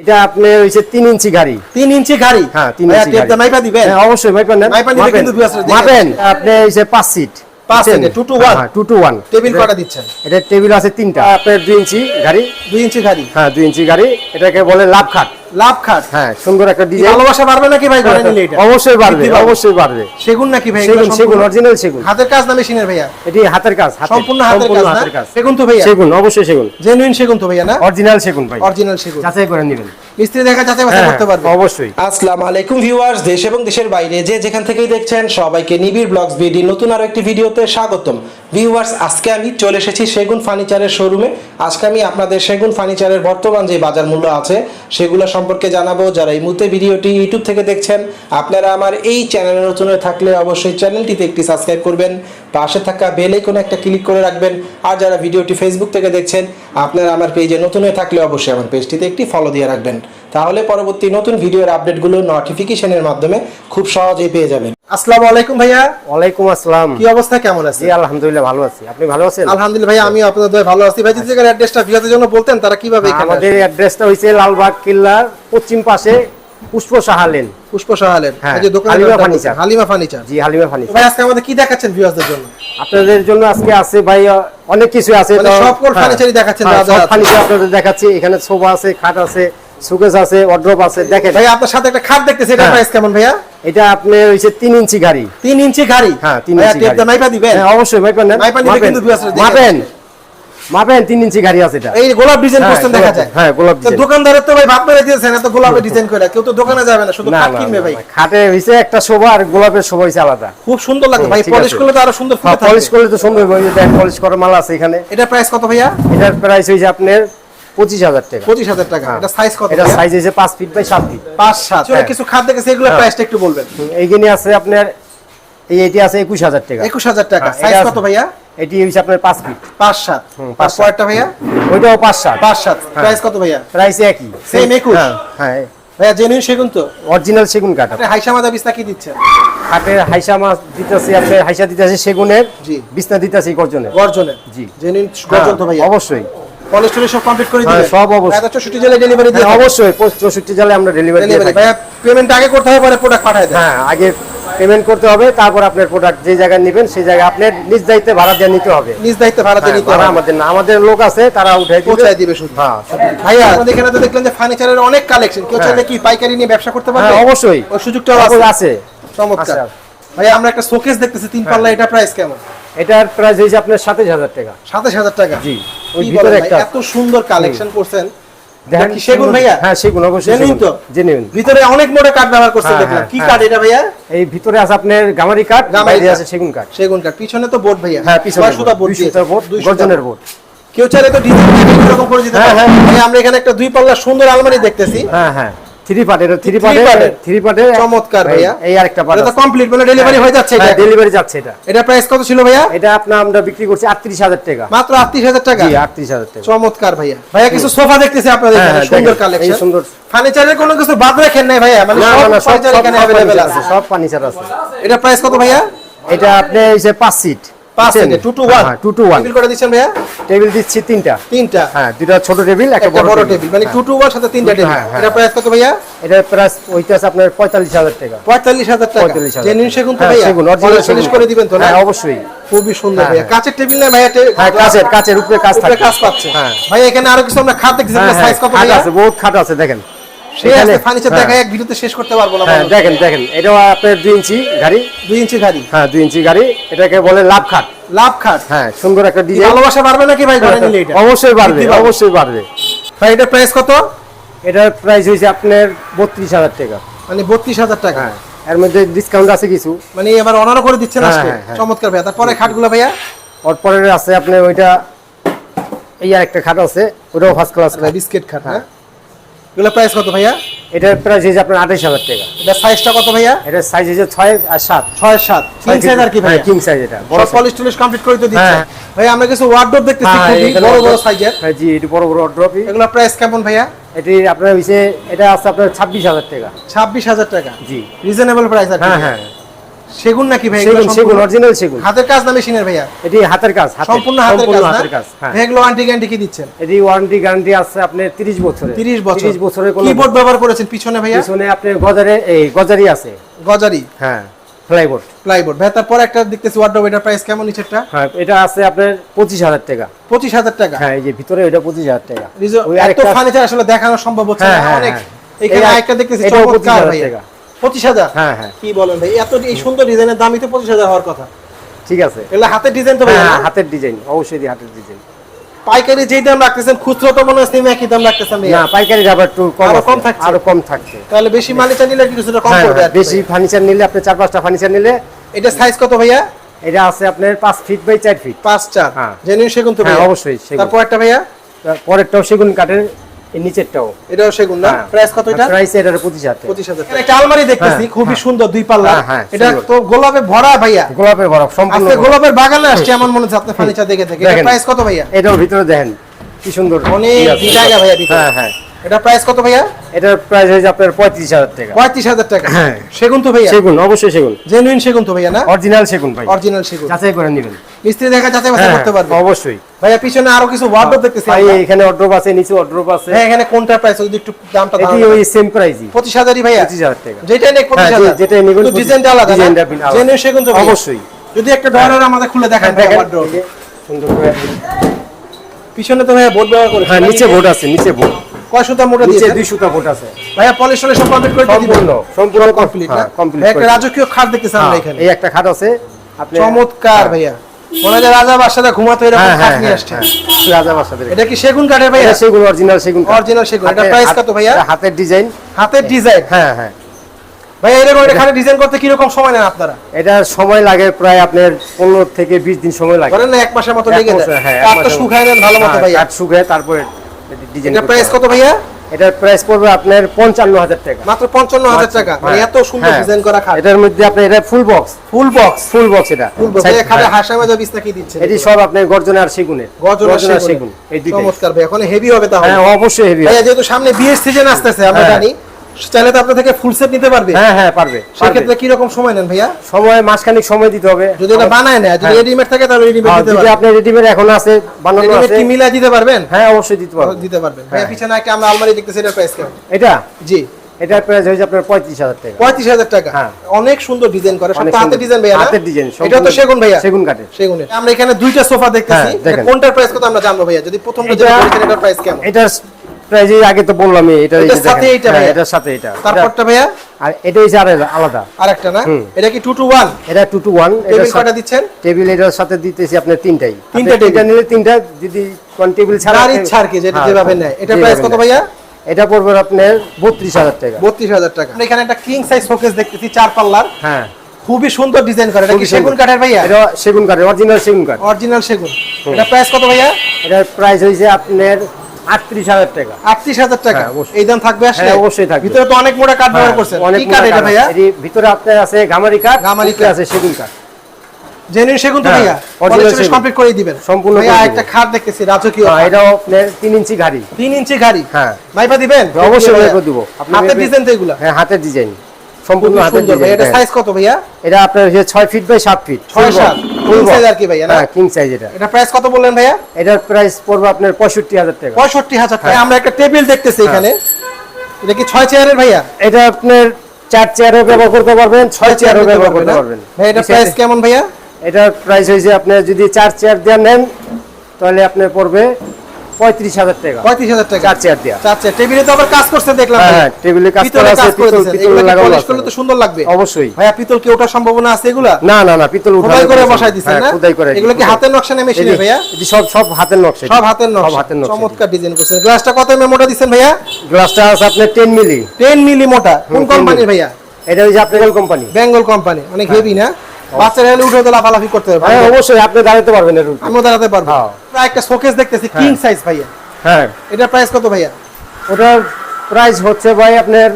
এটা আপনার হইছে তিন ইঞ্চি গাড়ি। তিন ইঞ্চি গাড়ি? হ্যাঁ তিন ভাইয়া, ইঞ্চি টেপ গাড়ি। মাইপা দিবেন? হ্যাঁ, অবশ্যই মাইপা নেন। মাইপা নিলে কিন্তু দুই আসলে মাপেন। আপনি হইছে পাঁচ সিট পাঁচ সিট সিটে, টু to হ্যাঁ টু টু ওয়ান টেবিল কটা দিচ্ছেন? এটা টেবিল আছে তিনটা। আপনার দুই ইঞ্চি? গাড়ি। দুই ইঞ্চি গাড়ি? হ্যাঁ দুই ইঞ্চি গাড়ি। এটাকে বলে লাভ খাট। লাভ খাট। হ্যাঁ সুন্দর একটা ডিজাইন ভালোবাসা বাড়বে নাকি ভাই ঘরে নিলে এটা? অবশ্যই বাড়বে অবশ্যই বাড়বে। সেগুন নাকি ভাই সেগুন সেগুন অরিজিনাল সেগুন। হাতের কাজ না মেশিনের ভাইয়া? এটি হাতের কাজ সম্পূর্ণ হাতের কাজ না? সেগুন তো ভাইয়া? সেগুন অবশ্যই সেগুন। জেনুইন সেগুন তো ভাইয়া না? অরিজিনাল সেগুন ভাই। অরিজিনাল সেগুন। যাচাই করে নেবেন। মিস্ত্রি দেখা যাচাই বাছাই হ্যাঁ করতে পারবে। অবশ্যই। আসসালামু আলাইকুম ভিউয়ার্স দেশ এবং দেশের বাইরে যে যেখান থেকেই দেখছেন সবাইকে নিবিড় ব্লগস বিডি নতুন আরও একটি ভিডিওতে স্বাগতম। ভিউয়ার্স আজকে আমি চলে এসেছি সেগুন ফার্নিচারের শোরুমে আজকে আমি আপনাদের সেগুন ফার্নিচারের বর্তমান যে বাজার মূল্য আছে, সেগুলো সম্পর্কে জানাব। যারা এই মুহূর্তে ভিডিওটি ইউটিউব থেকে দেখছেন, আপনারা আমার এই চ্যানেলে নতুন থাকলে অবশ্যই চ্যানেলটিতে একটি সাবস্ক্রাইব করবেন। পাশে থাকা বেল আইকনে একটা ক্লিক করে রাখবেন। আর যারা ভিডিওটি ফেসবুক থেকে দেখছেন, আপনারা আমার পেজে নতুন হয়ে থাকলে অবশ্যই আমার পেজটিতে একটি ফলো দিয়ে রাখবেন। তাহলে পরবর্তী নতুন ভিডিওর আপডেটগুলো নোটিফিকেশনের মাধ্যমে খুব সহজেই পেয়ে যাবেন। আসসালামু আলাইকুম ভাইয়া। ওয়ালাইকুম আসসালাম। কি অবস্থা? কেমন আছে জি আলহামদুলিল্লাহ ভালো আছি। আপনি ভালো আছেন? আলহামদুলিল্লাহ ভাই আমি আপনাদের দয়ে ভালো আছি। ভাই যদি জায়গার অ্যাড্রেসটা ভিউয়ারদের জন্য বলতেন তারা কীভাবে এখানে আমাদের অ্যাড্রেসটা হইছে লালবাগ কিল্লার পশ্চিম পাশে পুষ্প সাহা লেন। আসবে? পুষ্প সাহালেন হ্যাঁ, এই যে দোকান Halima furniture. Halima furniture ji Halima furniture ভাই আজকে আমাদের কি দেখাচ্ছেন ভিউয়ারদের জন্য? আপনাদের জন্য আজকে আছে ভাই অনেক কিছু আছে মানে সব কোর হ্যাঁ, ফার্নিচারই দেখাচ্ছেন হ্যাঁ, সব ফার্নিচার আপনাদের দেখাচ্ছি। এখানে সোফা আছে খাট আছে। সুকেস আছে ওয়ার্ড্রপ আছে দেখেন। ভাই আপনার সাথে একটা খাট দেখতেছি এটা হ্যাঁ। প্রাইস কেমন ভাইয়া? এটা হইছে তিন ইঞ্চি গাড়ি। তিন ইঞ্চি গাড়ি? হ্যাঁ তিন ভাইয়া ইঞ্চি গাড়ি। মাইপা দিবেন? হ্যাঁ অবশ্যই মাপেন নেন। মাইপা নিলে কিন্তু দেখে। মাপেন। মাপেন তিন ইঞ্চি গাড়ি আছে এটা। এই গোলাপ ডিজাইন হ্যাঁ, করছেন দেখা যায়। হ্যাঁ, গোলাপ ডিজাইন। দোকানদারের তো ভাই ভাব মেরে দিয়েছেন এত গোলাপের ডিজাইন করে কেউ তো দোকানে যাবে না শুধু খাট কিনবে ভাই। খাটে হইছে একটা শোভা আর গোলাপের শোভা হইছে আলাদা। খুব সুন্দর লাগে ভাই পলিশ করলে তো আরও সুন্দর ফুটে পলিশ করলে তো সুন্দর যে পলিশ করা মাল আছে এখানে। এটা প্রাইস কত ভাইয়া? এটার প্রাইস হইছে আপনার পঁচিশ হাজার টাকা। পঁচিশ হাজার টাকা। হ্যাঁ। এটা সাইজ কত? এটা সাইজ হয়েছে পাঁচ ফিট বাই সাত ফিট পাঁচ সাত হ্যাঁ। কিছু এগুলো হ্যাঁ। প্রাইসটা একটু বলবেন। এইখানে আছে আপনার এই এটি আছে একুশ হাজার টাকা। একুশ হাজার টাকা। সাইজ কত ভাইয়া? এটি হচ্ছে আপনার পাঁচ ফিট পাঁচ সাত। পাঁচ। ভাইয়া? ওইটাও পাঁচ সাত। পাঁচ সাত। প্রাইস কত ভাইয়া? প্রাইস একই। Same 21? হ্যাঁ ভাইয়া জেনুইন সেগুন তো? অরিজিনাল সেগুন কাঠ আপনি হাইসা মাদা বিস্তা কি দিচ্ছেন কাঠের হাইসা মাছ দিতেছি আপনার হাইসা দিতেছি সেগুনের জি। বিছনা দিতেছি গর্জনের। গর্জনের। জি। জেনুইন গর্জন তো ভাইয়া। অবশ্যই। পলিশ সব কমপ্লিট করে হ্যাঁ, দিবেন সব অবশ্যই। এত চৌষট্টি জেলায় ডেলিভারি দিয়ে হ্যাঁ, অবশ্যই চৌষট্টি জালে আমরা ডেলিভারি দিয়ে ডেলিভারি ভাইয়া পেমেন্ট আগে করতে হবে পরে প্রোডাক্ট পাঠায় দেন। হ্যাঁ আগে পেমেন্ট করতে হবে তারপর আপনার প্রোডাক্ট যে জায়গায় নেবেন সেই জায়গায় আপনার নিজ দায়িত্বে ভাড়া দিয়ে নিতে হবে। নিজ দায়িত্বে ভাড়া দিয়ে নিতে হবে। আমাদের না আমাদের লোক আছে তারা উঠাই দিবে। পৌঁছায় দিবে শুধু। হ্যাঁ ভাইয়া আমাদের এখানে তো দেখলেন যে ফার্নিচারের অনেক কালেকশন কেউ। চাইলে কি পাইকারি নিয়ে ব্যবসা করতে পারবে? অবশ্যই। ওই সুযোগটাও আছে। চমৎকার। ভাইয়া আমরা একটা শোকেস দেখতেছি তিন পাল্লা এটা প্রাইস কেমন? এটার প্রাইস হয়েছে আপনার সাতাশ হাজার টাকা। সাতাশ হাজার টাকা। জি। ওই ভিতরে একটা। এত সুন্দর কালেকশন করছেন। সেগুন ভাইয়া? হ্যাঁ সেগুন অবশ্যই তো? জেনুইন। ভিতরে অনেক মোটা কাঠ ব্যবহার করছেন হ্যাঁ, দেখলাম। হ্যাঁ, কি হ্যাঁ। কাঠ এটা ভাইয়া? এই ভিতরে আছে আপনার গামারি কাঠ বাইরে আছে সেগুন কাঠ। সেগুন কাঠ। পিছনে তো বোর্ড ভাইয়া। হ্যাঁ পিছনে সুতা বোর্ড দুই সুতার বোর্ড গর্জনের বোর্ড। কেউ চাইলে তো ডিজাইন এরকম করে দিতে হ্যাঁ, পারে। হ্যাঁ। আমরা এখানে একটা দুই পাল্লা সুন্দর আলমারি দেখতেছি। হ্যাঁ হ্যাঁ। থ্রি পার্টের থ্রি পার্টের থ্রি পার্টের চমৎকার ভাইয়া। এই আরেকটা পার্ট এটা কমপ্লিট মানে ডেলিভারি হয়ে যাচ্ছে এটা। ডেলিভারি যাচ্ছে এটা। এটা প্রাইস কত ছিল ভাইয়া? এটা আপনার আমরা বিক্রি করছি আটত্রিশ হাজার টাকা। মাত্র আটত্রিশ হাজার টাকা? জি আটত্রিশ হাজার টাকা। চমৎকার ভাইয়া। ভাইয়া কিছু সোফা দেখতেছি আপনাদের হ্যাঁ, এখানে হ্যাঁ, সুন্দর কালেকশন সুন্দর ফার্নিচারের কোনো কিছু বাদ রাখেন নাই ভাইয়া? মানে সব ফার্নিচার এখানে অ্যাভেলেবেল আছে আছে। সব ফার্নিচার আছে। এটা প্রাইস কত ভাইয়া? এটা আপনি সিট টু হ্যাঁ টু করে দিচ্ছেন ভাইয়া? টেবিল দিচ্ছি তিনটা। তিনটা। হ্যাঁ দুটো ছোট টেবিল একটা বড় বড় টেবিল। মানে টু টু ওয়ান সাথে তিনটা টেবিল। হ্যাঁ, হ্যাঁ। এটা প্রাইস কত ভাইয়া? এটা প্রাইস ওইটা আছে আপনার পঁয়তাল্লিশ হাজার টাকা। পঁয়তাল্লিশ হাজার টাকা। পঁয়তাল্লিশ হাজার জেনুইন সেগুন তো হ্যাঁ, ভাইয়া? সেগুন অরিজিনাল ফিনিশ করে দিবেন তো হ্যাঁ অবশ্যই। খুবই সুন্দর হ্যাঁ, ভাইয়া। হ্যাঁ। কাচের টেবিল না ভাইয়া? টে- হ্যাঁ কাচের কাচের উপরে কাজ থাকে কাজ পাচ্ছে। হ্যাঁ। ভাইয়া এখানে আরও কিছু আমরা খাট দেখতেছি হ্যাঁ, সাইজ হ্যাঁ, কত ভাইয়া? আছে বহুত খাট আছে দেখেন। ফার্নিচার হ্যাঁ। দেখা এক ভিডিওতে শেষ করতে পারব না হ্যাঁ দেখেন দেখেন এটাও আপনার দুই ইঞ্চি গাড়ি। দুই ইঞ্চি গাড়ি। হ্যাঁ দুই ইঞ্চি গাড়ি এটাকে বলে লাভ খাট। লাভ খাট। হ্যাঁ সুন্দর একটা ডিজাইন ভালোবাসা বাড়বে নাকি ভাই? ঘরে নিলে এটা। অবশ্যই বাড়বে অবশ্যই বাড়বে। ভাই এটা প্রাইস কত? এটার প্রাইস হয়েছে আপনার বত্রিশ হাজার টাকা। মানে বত্রিশ হাজার টাকা। হ্যাঁ এর মধ্যে ডিসকাউন্ট আছে কিছু। মানে এবার অনারও করে দিচ্ছেন আজকে। চমৎকার ভাইয়া। তারপরে খাটগুলো ভাইয়া? ওর পরে আছে আপনার ওইটা এই আর একটা খাট আছে ওটাও ফার্স্ট ক্লাস বিস্কিট খাট। হ্যাঁ। এগুলো প্রাইস কত ভাইয়া? এটার প্রাইস হয়েছে আপনার আঠাশ হাজার টাকা। এটা সাইজটা কত ভাইয়া? সাইজ হয়েছে ছয় আর সাত। ছয় সাত। কিং সাইজ আর কি ভাই কিং সাইজ এটা। বড় পলিশ টলিশ কমপ্লিট করে তো দিচ্ছে। হ্যাঁ। ভাই আমরা কিছু ওয়ার্ডরোব দেখতেছি হ্যাঁ, বড় বড় সাইজের হ্যাঁ, জি এটা বড় বড় ড্রপি এগুলো প্রাইস কেমন ভাইয়া? এটি আপনার হয়েছে এটা আছে আপনার ছাব্বিশ হাজার টাকা। ছাব্বিশ হাজার টাকা। জি। রিজনেবল প্রাইস হ্যাঁ হ্যাঁ। সেগুন নাকি ভাই? সেগুন সেগুন অরিজিনাল সেগুন। হাতের কাজ না মেশিনের ভাইয়া? এটি হাতের কাজ সম্পূর্ণ হাতের কাজ হাতের কাজ হ্যাঁ। এগুলো আন্টি গ্যারান্টি কি দিচ্ছেন? এটি ওয়ারেন্টি গ্যারান্টি আছে আপনার 30 বছরের। 30 বছর। 30 বছরের কোনো কিবোর্ড ব্যবহার করেছেন পিছনে ভাইয়া? পিছনে আপনার গজারে এই গজারি আছে। গজারি? হ্যাঁ ফ্লাইবোর্ড প্লাইবোর্ড ভাই তারপর একটা দেখতেছি ওয়ার্ডরোব এটার প্রাইস কেমন নিচেরটা? হ্যাঁ এটা আছে আপনার পঁচিশ হাজার টাকা। পঁচিশ হাজার টাকা? হ্যাঁ এই যে ভিতরে এটা পঁচিশ হাজার টাকা। এত ফার্নিচার আসলে দেখানো সম্ভব হচ্ছে হ্যাঁ, না। হ্যাঁ, অনেক হ্যাঁ। এখানে এই আরেকটা দেখতেছি চমৎকার ভাইয়া। পঁচিশ হাজার? হ্যাঁ হ্যাঁ। কি বলেন ভাই? এত এই সুন্দর ডিজাইনের দামই তো পঁচিশ হাজার হওয়ার কথা। ঠিক আছে। এগুলো হাতের ডিজাইন তো হ্যাঁ হাতের ডিজাইন অবশ্যই হাতের ডিজাইন। পাইকারি যেই দাম রাখতেছেন খুচরো তো মনে সেম একই দাম রাখতেছেন না পাইকারি আবার একটু কম আরও কম থাকছে? আরও কম থাকছে। তাহলে বেশি মালিচা নিলে কিছুটা কম হ্যাঁ, পড়বে হ্যাঁ, বেশি ফার্নিচার নিলে আপনি চার পাঁচটা ফার্নিচার নিলে এটা সাইজ কত ভাইয়া? এটা আছে আপনার পাঁচ ফিট বাই চার ফিট পাঁচ চার। হ্যাঁ। জেনুইন সেগুন তো হ্যাঁ, অবশ্যই। তারপর একটা ভাইয়া? পরেরটাও সেগুন কাঠের নিচেরটাও। এটাও সেগুন না? হ্যাঁ। প্রাইস কত এটা? প্রাইস এটার। একটা আলমারি দেখতেছি হ্যাঁ, খুবই হ্যাঁ। সুন্দর দুই পাল্লা। এটা তো গোলাপে ভরা ভাইয়া। গোলাপের ভরা সম্পূর্ণ আজকে গোলাপের বাগানে আসছে এমন মনে হচ্ছে আপনি ফার্নিচার দেখে দেখে। দেখেন। প্রাইস কত ভাইয়া? এটাও ভিতরে দেখেন কি সুন্দর। অনেক জায়গা ভাইয়া। হ্যাঁ হ্যাঁ। এটা প্রাইস কত ভাইয়া? এটার প্রাইস হয়েছে আপনার পঁয়ত্রিশ হাজার টাকা। পঁয়ত্রিশ হাজার টাকা। হ্যাঁ। সেগুন তো ভাইয়া? সেগুন অবশ্যই সেগুন। জেনুইন সেগুন তো ভাইয়া না? অরিজিনাল সেগুন ভাই। অরিজিনাল সেগুন। যাচাই করে নেবেন। মিস্ত্রি দেখা যাচাই বাছাই হ্যাঁ, করতে পারবে। অবশ্যই। ভাইয়া পিছনে আরও কিছু ওয়ার্ডরোব দেখতেছি ভাই এখানে অড্রপ আছে নিচে অড্রপ আছে। হ্যাঁ এখানে কোনটার প্রাইস যদি একটু দামটা এটি ওই সেম প্রাইসই পঁচিশ হাজারই ভাইয়া? পঁচিশ হাজার টাকা। যেটাই নেই পঁচিশ হ্যাঁ, হাজার। যে- যেটাই নেবেন ডিজাইনটা আলাদা ডিজাইনটা ভিন্ন জেনুইন সেগুন তো অবশ্যই। যদি একটা ডয়ারের আমাদের খুলে দেখান হ্যাঁ, যে সুন্দর করে পিছনে তো ভাইয়া বোর্ড ব্যবহার করে হ্যাঁ নিচে বোর্ড আছে নিচে বোর্ড কয় সুতা মোটা দিয়েছে? দুই সুতা বোর্ড আছে। ভাইয়া পলিশ হলে সব কমপ্লিট করে সম্পূর্ণ সম্পূর্ণ কমপ্লিট না হ্যাঁ, কমপ্লিট একটা রাজকীয় খাট দেখতেছি আমরা হ্যাঁ, এখানে। এই একটা খাট আছে আপনি চমৎকার ভাইয়া। মনে হয় রাজা বাদশারা ঘুমাতো এরকম হ্যাঁ খাট হ্যাঁ নিয়ে হ্যাঁ আসছে। হ্যাঁ, রাজা বাসাদের এটা। কি সেগুন কাঠের ভাইয়া? সেগুন অরিজিনাল সেগুন। সেগুন। এটা হাতে- কত ভাইয়া? হাতের ডিজাইন হাতের ডিজাইন হ্যাঁ হ্যাঁ। ভাইয়া এরকম একটা খাটে ডিজাইন করতে কি রকম সময় নেন আপনারা? এটা সময় লাগে প্রায় আপনার পনেরো থেকে বিশ দিন সময় লাগে। ধরেন না এক মাসের মতো লেগে যায়। হ্যাঁ, কাঠ তো শুকায় নেন ভালো মতো হ্যাঁ, ভাইয়া। কাঠ শুকায় তারপরে ডিজাইন এটা প্রাইস কত ভাইয়া? এটার প্রাইস পড়বে আপনার পঞ্চান্ন হাজার টাকা। মাত্র পঞ্চান্ন হাজার টাকা। মানে এত সুন্দর। ডিজাইন করা খাট। এটার মধ্যে আপনার এটা full box full box full box এটা। ফুল বক্স Side- খাটে। হাসা মাজা বিছনা কি দিচ্ছে? এটি সব আপনার গর্জনে আর সেগুনের। গর্জন আর সেগুন এই দুইটাই। চমৎকার ভাই এখন হেভি হবে তাহলে। হ্যাঁ অবশ্যই হেভি ভাইয়া যেহেতু সামনে বিয়ের সিজন আসতেছে আমরা। জানি। চাইলে তো আপনার থেকে ফুল সেট নিতে পারবে। হ্যাঁ হ্যাঁ পারবে সেক্ষেত্রে কি রকম সময় নেন ভাইয়া? সময় মাসখানিক সময় দিতে হবে। যদি এটা বানায় নেয় যদি হ্যাঁ। রেডিমেড থাকে তাহলে রেডিমেড আর দিতে যদি পারবেন। আপনার রেডিমেড এখন আছে বানানো রেডিমেড আছে। কি মিলাই দিতে পারবেন? হ্যাঁ অবশ্যই দিতে পারবে দিতে পারবেন। ভাইয়া হ্যাঁ। পিছনে একটা আমরা আলমারি দেখতেছি এটার প্রাইস কেমন? এটা? জি। এটার প্রাইস হয়েছে আপনার পঁয়ত্রিশ হাজার টাকা। পঁয়ত্রিশ হাজার টাকা। হ্যাঁ। অনেক সুন্দর ডিজাইন করে সব হাতের ডিজাইন ভাইয়া না? হাতের ডিজাইন এটা তো সেগুন ভাইয়া। সেগুন কাঠের। সেগুনের। আমরা এখানে দুইটা সোফা দেখতেছি। হ্যাঁ, কোনটার প্রাইস কত আমরা জানব ভাইয়া? যদি প্রথমটা যেটা এটার প্রাইস কেমন? এটার প্রাইস আগে তো বললাম এটা এটার সাথে। এইটা হ্যাঁ, এটার সাথে এটা তারপরটা ভাইয়া? আর এটা আর আলাদা। আরেকটা না? এটা কি টু টু ওয়ান এটা টু টু ওয়ান টেবিল কয়টা দিচ্ছেন? টেবিল এটার সাথে দিতেছি আপনার তিনটাই। তিনটা আপনি তিনটা নিলে তিনটা যদি কোন টেবিল ছাড়া আপনি- ইচ্ছা আর কি যেটা হ্যাঁ, যেভাবে নেয়। এটা প্রাইস কত ভাইয়া? এটা পড়বে আপনার বত্রিশ হাজার টাকা। বত্রিশ হাজার টাকা। আমরা এখানে একটা কিং সাইজ শোকেস দেখতেছি চার পাল্লার। হ্যাঁ। খুবই সুন্দর ডিজাইন করে। এটা কি সেগুন কাঠের ভাইয়া? এটা সেগুন কাঠের অরিজিনাল সেগুন কাঠ। অরিজিনাল সেগুন। এটা প্রাইস কত ভাইয়া? এটার প্রাইস হয়েছে আপনার আটত্রিশ হাজার টাকা। আটত্রিশ হাজার টাকা। হ্যাঁ, এই দাম থাকবে আসলে? হ্যাঁ, অবশ্যই থাকবে। ভিতরে তো অনেক মোটা কাঠ ব্যবহার হ্যাঁ, করছেন। অনেক কাঠ এটা ভাইয়া? ভিতরে আপনার আছে গামারি কাঠ গামারি কাঠ। আছে সেগুন কাঠ জেনুইন সেগুন তো হ্যাঁ, ভাইয়া? original কমপ্লিট করে দিবেন। সম্পূর্ণ ভাইয়া একটা খাট দেখতেছি রাজকীয় হ্যাঁ, এটাও আপনার তিন ইঞ্চি গাড়ি তিন ইঞ্চি গাড়ি হ্যাঁ। ভাইবা দিবেন? অবশ্যই? করে হাতের ডিজাইন তো এগুলা। হ্যাঁ হাতের ডিজাইন সম্পূর্ণ হাতের ডিজাইন এটা সাইজ কত ভাইয়া? এটা আপনার হচ্ছে ছয় ফিট বাই সাত ফিট ছয় সাত। ফুল সাইজ আর কি ভাইয়া না? হ্যাঁ কিং সাইজ এটা। এটা প্রাইস কত বললেন ভাইয়া? এটার প্রাইস পড়বে আপনার টাকা। টাকা। হ্যাঁ। আমরা একটা টেবিল দেখতেছি এখানে। এটা কি ছয় চেয়ারের ভাইয়া? এটা আপনার চার চেয়ারও ব্যবহার করতে পারবেন ছয় চেয়ারও ব্যবহার করতে পারবেন ভাই এটা প্রাইস কেমন ভাইয়া? এটার প্রাইস হয়েছে আপনার যদি চার চেয়ার দিয়ে নেন তাহলে আপনার পড়বে পঁয়ত্রিশ হাজার টাকা। পঁয়ত্রিশ হাজার টাকা। চার চেয়ার দেওয়া টেবিলে তো আবার কাজ করছে দেখলাম হ্যাঁ, হ্যাঁ, টেবিলে কাজ করা আছে, পিতল- পিতল লাগানো polish করলে তো সুন্দর লাগবে। অবশ্যই। ভাইয়া পিতল কি ওঠার সম্ভাবনা আছে এগুলা? না না না পিতল উঠানো খোদাই করে বসাই দিচ্ছেন হ্যাঁ, না? খোদাই করে এগুলো কি হাতের নকশা না ভাইয়া? সব সব হাতের নকশা সব হাতের সব হাতের নকশা। চমৎকার ডিজাইন করছেন। গ্লাসটা কত মেমোটা দিচ্ছেন ভাইয়া? গ্লাসটা আছে আপনার টেন মিলি 10 মিলি মোটা। কোন কোম্পানির ভাইয়া? এটা হচ্ছে আপনার কোম্পানি বেঙ্গল কোম্পানি অনেক হেভি না? বাচ্চারা হলে উঠে লাফালাফি করতে পারবে। হ্যাঁ অবশ্যই আপনি দাঁড়াতে পারবেন এর। আমিও দাঁড়াতে পারব। হ্যাঁ। প্রায় একটা শোকেস দেখতেছি কিং সাইজ ভাইয়া। হ্যাঁ। এটার প্রাইস কত ভাইয়া? ওটার প্রাইস হচ্ছে ভাই আপনার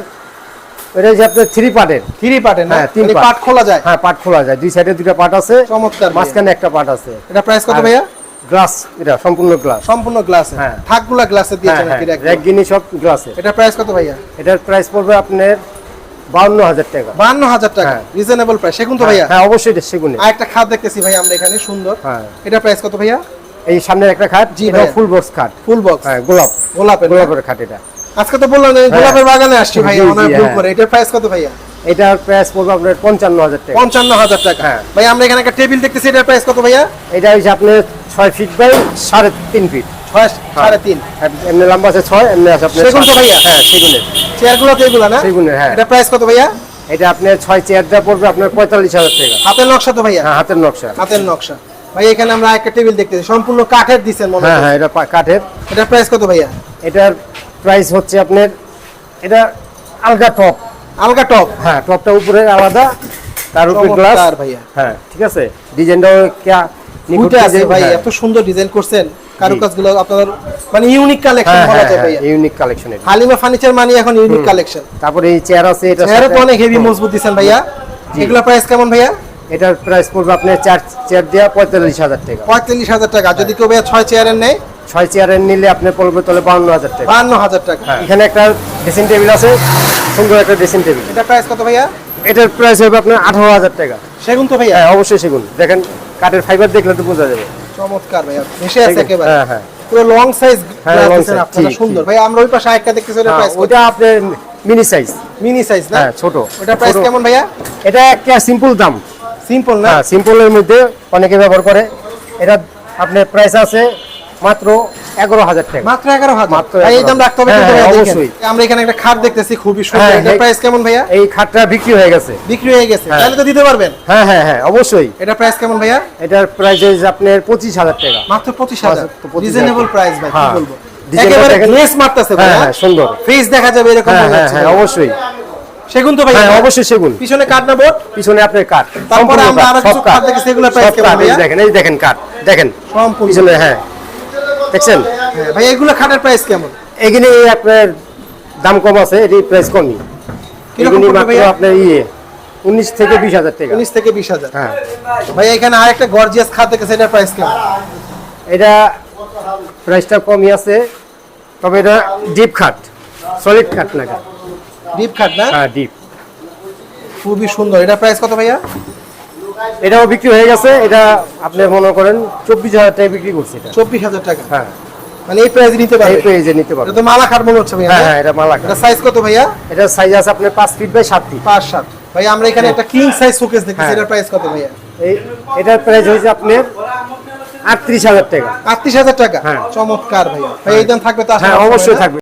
এটা হচ্ছে আপনার থ্রি পার্টের থ্রি পার্টের হ্যাঁ, তিন মানে পার্ট খোলা যায়? হ্যাঁ পার্ট খোলা যায়। দুই সাইডে দুটো পার্ট আছে চমৎকার মাঝখানে একটা পার্ট আছে। এটা প্রাইস কত ভাইয়া? গ্লাস এটা সম্পূর্ণ গ্লাস সম্পূর্ণ গ্লাস হ্যাঁ। থাকগুলা গ্লাসে হ্যাঁ দিয়েছেন হ্যাঁ। গিনি সব গ্লাসে এটা প্রাইস কত ভাইয়া? এটার প্রাইস পড়বে আপনার বাউন্ন হাজার টাকা। বান্ন হাজার টাকা। হ্যাঁ। রিজনেবল প্রাইস সেগুন তো ভাইয়া? হ্যাঁ অবশ্যই এটা সেগুনে। আর একটা খাট দেখতেছি ভাই আমরা এখানে সুন্দর। হ্যাঁ। এটা প্রাইস কত ভাইয়া? এই সামনের একটা খাট জি ফুল বক্স খাট। ফুল বক্স হ্যাঁ গোলাপ। গোলাপের গোলাপের খাট। এটা। আজকে তো বললাম যে হ্যাঁ। গোলাপের বাগানে আসছি জি, অনেক ভুল হ্যাঁ। করে। এটার প্রাইস কত ভাইয়া? এটার প্রাইস পড়বে আপনার পঞ্চান্ন হাজার টাকা। পঞ্চান্ন হাজার টাকা। হ্যাঁ। ভাই আমরা এখানে একটা টেবিল দেখতেছি এটার প্রাইস কত ভাইয়া? এটা হচ্ছে আপনার ছয় ফিট বাই সাড়ে তিন ফিট ছয় সাড়ে তিন। এমনি লম্বা আছে ছয় এমনি আছে আপনার সেগুন তো ভাইয়া? হ্যাঁ সেগুনের। চেয়ারগুলো তো এগুলো না? হ্যাঁ। এটা প্রাইস কত ভাইয়া? এটা ছয় চেয়ারটা পড়বে আপনার পঁয়তাল্লিশ হাজার টাকা। হাতের নকশা তো ভাইয়া? হ্যাঁ হাতের নকশা। হাতের নকশা। ভাই এখানে আমরা একটা টেবিল দেখতেছি। সম্পূর্ণ কাঠের দিচ্ছেন মনে হ্যাঁ। হয় এটা কাঠের। এটার প্রাইস কত ভাইয়া? এটার প্রাইস হচ্ছে আপনার এটা আলগা টপ আলগা টপ হ্যাঁ টপটা উপরে আলাদা তার উপরে গ্লাস ভাইয়া। হ্যাঁ ঠিক আছে? ডিজাইনটাও নিখুঁত আছে ভাই হ্যাঁ। এত সুন্দর ডিজাইন করছেন। কারুকাজগুলো আপনার মানে ইউনিক কালেকশন হ্যাঁ বলা হ্যাঁ যায় হ্যাঁ ভাইয়া। ইউনিক কালেকশন হালিমা ফার্নিচার মানে এখন ইউনিক কালেকশন তারপরে এই চেয়ার আছে এটা চেয়ারে তো অনেক হেভি মজবুত দিচ্ছেন ভাইয়া। এগুলো প্রাইস কেমন ভাইয়া? এটার প্রাইস পড়বে আপনার চার চেয়ার দেওয়া পঁয়তাল্লিশ হাজার টাকা। পঁয়তাল্লিশ হাজার টাকা। যদি কেউ ভাইয়া ছয় চেয়ারের নেয়? ছয় চেয়ারের নিলে আপনার পড়বে তাহলে বাউন্ন হাজার টাকা। বাহান্ন হাজার টাকা। এখানে একটা ড্রেসিং টেবিল আছে। সুন্দর একটা ড্রেসিং টেবিল এটা প্রাইস কত ভাইয়া? এটার প্রাইস হবে আপনার আঠারো হাজার টাকা। সেগুন তো ভাইয়া? হ্যাঁ অবশ্যই সেগুন। দেখেন কাঠের ফাইবার দেখলে তো বোঝা যাবে। চমৎকার ভাইয়া মিশে আছে একেবারে। হ্যাঁ হ্যাঁ। পুরো লং সাইজ হ্যাঁ, আপনারা সুন্দর। ভাই আমরা ওই পাশে আরেকটা দেখতেছি হ্যাঁ, প্রাইস ওটা আপনার মিনি সাইজ মিনি সাইজ না? হ্যাঁ ছোট। ওটা প্রাইস কেমন ভাইয়া? এটা একটা সিম্পল দাম। সিম্পল না? হ্যাঁ সিম্পলের মধ্যে অনেকে ব্যবহার করে। এটা আপনার প্রাইস আছে মাত্র এগারো হাজার টাকা। মাত্র এগারো হাজার। মাত্র এই দাম রাখতে হবে হ্যাঁ, হ্যাঁ। অবশ্যই। আমরা এখানে একটা খাট দেখতেছি খুবই সুন্দর। হ্যাঁ, প্রাইস কেমন ভাইয়া? এই খাটটা বিক্রি হয়ে গেছে। বিক্রি হয়ে গেছে। হ্যাঁ। তাহলে তো দিতে পারবেন। হ্যাঁ হ্যাঁ হ্যাঁ অবশ্যই। এটা প্রাইস কেমন ভাইয়া? এটার প্রাইস আপনার পঁচিশ হাজার টাকা। মাত্র পঁচিশ হাজার। রিজনেবল প্রাইস ভাই কি হ্যাঁ। বলব? একেবারে দেখেন। মারতেছে হ্যাঁ হ্যাঁ সুন্দর। ফেস দেখা যাবে এরকম হ্যাঁ হ্যাঁ হচ্ছে। হ্যাঁ ভাই। অবশ্যই। সেগুন তো ভাই হ্যাঁ অবশ্যই সেগুন। পিছনে কাঠ না বোর্ড পিছনে আপনার কাঠ। তারপরে আমরা আরও কিছু কাঠ। কাঠ দেখেছি, এগুলোর price কেমন ভাইয়া? দেখেন এই দেখেন কাঠ দেখেন। সম্পূর্ণ। পিছনে হ্যাঁ। দেখছেন? হ্যাঁ, ভাই এগুলো খাটের প্রাইস কেমন? এখানে আপনার দাম কম আছে এটি প্রাইস কমই। এগুলি মাত্র? আপনার ইয়ে উনিশ থেকে বিশ হাজার টাকা। উনিশ থেকে বিশ হাজার। হ্যাঁ। ভাই এখানে আরেকটা গর্জিয়াস খাট দেখেছে এটার প্রাইস কেমন? এটা প্রাইসটা কমই আছে তবে এটা ডিপ খাট সলিড খাট না ডিপ খাট না? হ্যাঁ ডিপ খুবই সুন্দর। এটা প্রাইস কত ভাইয়া? এটাও বিক্রি হয়ে গেছে এটা আপনি মনে করেন চব্বিশ হাজার টাকা বিক্রি করছে এটা। চব্বিশ হাজার টাকা? হ্যাঁ। মানে এই নিতে এই এটা মনে হচ্ছে ভাইয়া হ্যাঁ হ্যাঁ এটা মালা এটা সাইজ কত ভাইয়া? এটা সাইজ আছে আপনার পাঁচ ফিট বাই সাত ফিট পাঁচ সাত। ভাই আমরা এখানে একটা কিং সাইজ শোকেস দেখতেছি হ্যাঁ। এটার প্রাইস কত ভাইয়া? এই এটার প্রাইস হয়েছে আপনার আটত্রিশ হাজার টাকা। আটত্রিশ হাজার টাকা? হ্যাঁ। চমৎকার ভাইয়া। ভাই এই দাম থাকবে তো হ্যাঁ অবশ্যই থাকবে।